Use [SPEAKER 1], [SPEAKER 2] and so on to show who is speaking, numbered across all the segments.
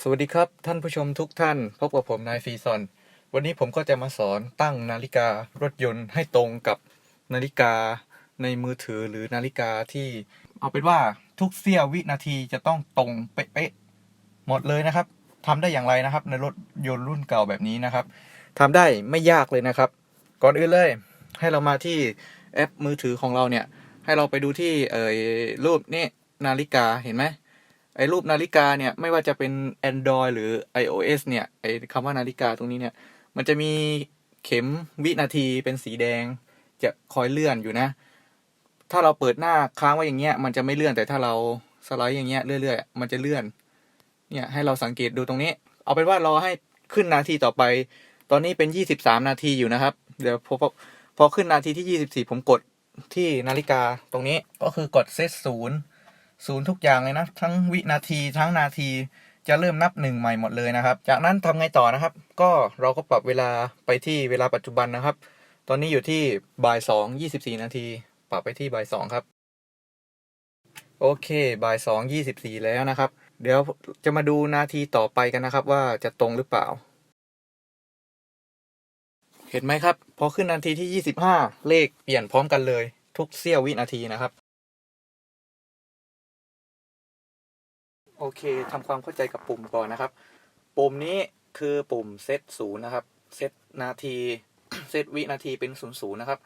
[SPEAKER 1] สวัสดีครับท่านผู้ชมทุกท่าน พบกับผมนายฟีซอน วันนี้ผมก็จะมาสอนตั้งนาฬิการถยนต์ให้ตรงกับนาฬิกาในมือถือหรือนาฬิกาที่ เอาเป็นว่าทุกเสี้ยววินาทีจะต้องตรงเป๊ะๆหมดเลยนะครับทำได้อย่างไรนะครับ ในรถยนต์รุ่นเก่าแบบนี้นะครับทำได้ไม่ยากเลยนะครับ ก่อนอื่นเลย ให้เรามาที่แอปมือถือของเราเนี่ย ให้เราไปดูที่เอ่ยรูปนี่นาฬิกาเห็นไหม ไอ้รูปนาฬิกาเนี่ยไม่ว่าจะเป็น Android หรือ iOS เนี่ยไอ้คำว่านาฬิกาตรงนี้เนี่ย มันจะมีเข็มวินาทีเป็นสีแดง จะคอยเลื่อนอยู่นะ ถ้าเราเปิดหน้าค้างไว้อย่างเงี้ย มันจะไม่เลื่อนแต่ถ้าเราสไลด์อย่างเงี้ยเรื่อยๆ มันจะเลื่อน เนี่ยให้เราสังเกตดูตรงนี้ เอาเป็นว่ารอให้ขึ้นนาทีต่อไป ตอนนี้เป็นยี่สิบสามนาทีอยู่นะครับ เดี๋ยวพอพอขึ้นนาทีที่ยี่สิบสี่ผมกดที่นาฬิกาตรงนี้ก็คือกดเซตศูนย์ ศูนย์ทุกอย่างเลยนะทั้งวินาทีทั้งนาทีจะเริ่มนับหนึ่งใหม่หมดเลยนะครับ จากนั้นทำไงต่อนะครับ ก็เราก็ปรับเวลาไปที่เวลาปัจจุบันนะครับ ตอนนี้อยู่ที่บ่ายสองยี่สิบสี่นาทีปรับไปที่บ่ายสองครับ โอเคบ่ายสองยี่สิบสี่แล้วนะครับ เดี๋ยวจะมาดูนาทีต่อไปกันนะครับ ว่าจะตรงหรือเปล่า เห็นไหมครับ พอขึ้นนาทีที่ยี่สิบห้าเลขเปลี่ยนพร้อมกันเลย ทุกเสี้ยววินาทีนะครับ โอเคทำความเข้าใจกับปุ่มก่อนนะครับ ปุ่มนี้คือปุ่มเซตศูนย์นะครับ เซตนาทีเซตวินาทีเป็นศูนย์ศูนย์นะครับ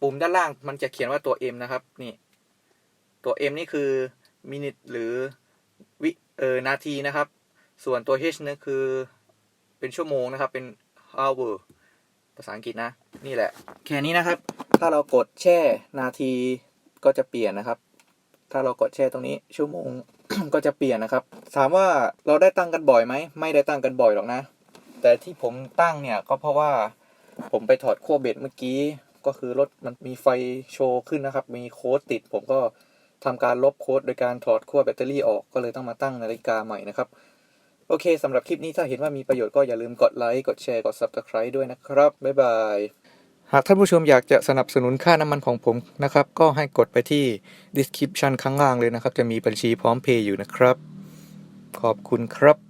[SPEAKER 1] ปุ่มด้านล่างมันจะเขียนว่าตัว M นะครับ นี่ ตัว M นี่คือมินิทหรือวิเออนาทีนะครับ ส่วนตัว H นี่คือเป็นชั่วโมงนะครับ เป็น hour ภาษาอังกฤษนะ นี่แหละ แค่นี้นะครับ ถ้าเรากดแช่นาทีก็จะเปลี่ยนนะครับ ถ้าเรากดแช่ตรงนี้ชั่วโมง ก็จะเปลี่ยนนะครับ ถามว่าเราได้ตั้งกันบ่อยไหม ไม่ได้ตั้งกันบ่อยหรอกนะ แต่ที่ผมตั้งเนี่ยก็เพราะว่าผมไปถอดขั้วเบ็ดเมื่อกี้ ก็คือรถมันมีไฟโชว์ขึ้นนะครับ มีโค้ดติด ผมก็ทำการลบโค้ดโดยการถอดขั้วแบตเตอรี่ออก ก็เลยต้องมาตั้งนาฬิกาใหม่นะครับ โอเคสำหรับคลิปนี้ถ้าเห็นว่ามีประโยชน์ก็อย่าลืมกดไลค์ กดแชร์ กด Subscribe ด้วยนะครับ บ๊ายบาย หากท่านผู้ชมอยากจะสนับสนุนค่าน้ำมันของผมนะครับ ก็ให้กดไปที่ description ข้างล่างเลยนะครับ จะมีบัญชีพร้อมเพย์อยู่นะครับ ขอบคุณครับ